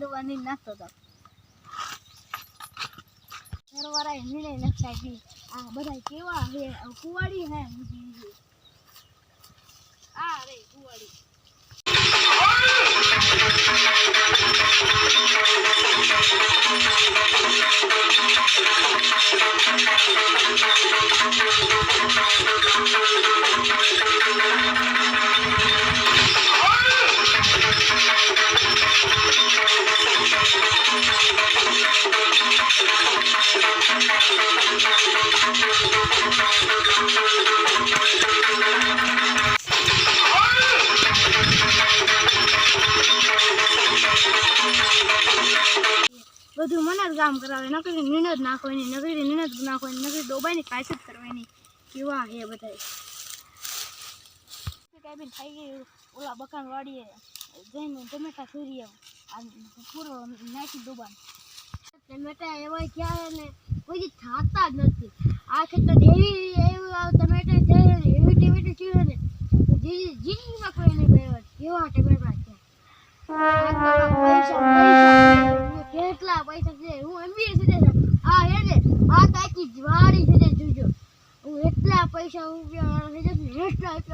દવાની નાખતો હતો ઘરવાળા એ નિર્ણય નખાય કે આ બધા કેવા હે કુવાડી હે આ રે કુવાડી. બધું મને જ કામ કરાવે. નકરી જ નાખવાની નકરી જ નાખવાની નકરી ડોબાની કાચ જ કરવાની. કેવા હે બધા કાંઈ થઈ ગયું ઓલા બકાન વાડીએ જઈને ટમેટા સુરી આવું. આ પૂરો નાખી ડોબાન ટમેટા એવા ક્યાં ને? કોઈ થાતા જ નથી. આ ખેતર એવી એવું આ ટમેટા છે એવી ટમેટા છે ને જી જિંદગીમાં કોઈ નહીં બેવા કેવા ટમેટા છે? પૈસા આ હે ને, આ તાકી જવારી છે જોજો. હું એટલા પૈસા રૂપિયા વાળો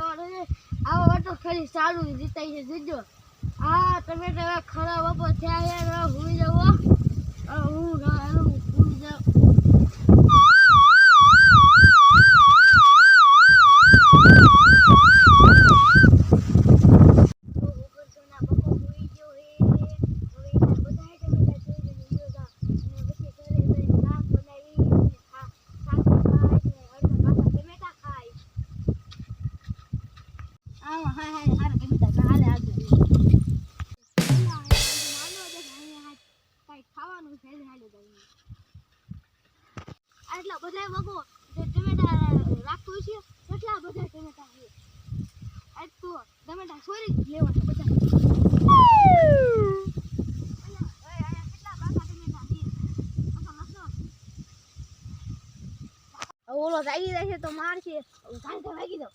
વાળો છે, આવા વાતો ખાલી સારું જીતાય છે, જોજો. આ તમે તો ખરાબ બપોર થયા છે, હવે જવો આટલા બધા વગો જે ટમેટા રાખતો છે કેટલા બધા ટમેટા છે. આજ તો ટમેટા સોરી જ લેવા છે બધા. ઓલો જાગી છે તો મારશે સાંજે વાગી દો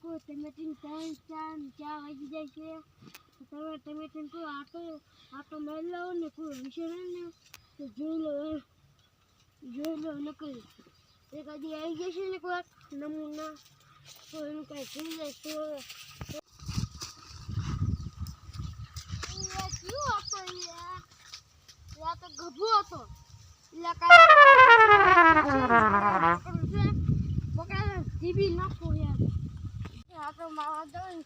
કોઈ ટમેટીન ત્રણ ચાર ચાર વાગી જાય છે તમે ટમેટીન કોઈ આટો આટો મારી લાવો ને કોઈ વિશે ને જોઈ લો. એ. જોઈ એ કદી આવી જશે ને કોઈ નમૂના એનું કાંઈ થઈ જશે તો ગભો હતો એટલે કાંઈ પકડા જીબી નાખો યાર આ તો મારા દઉં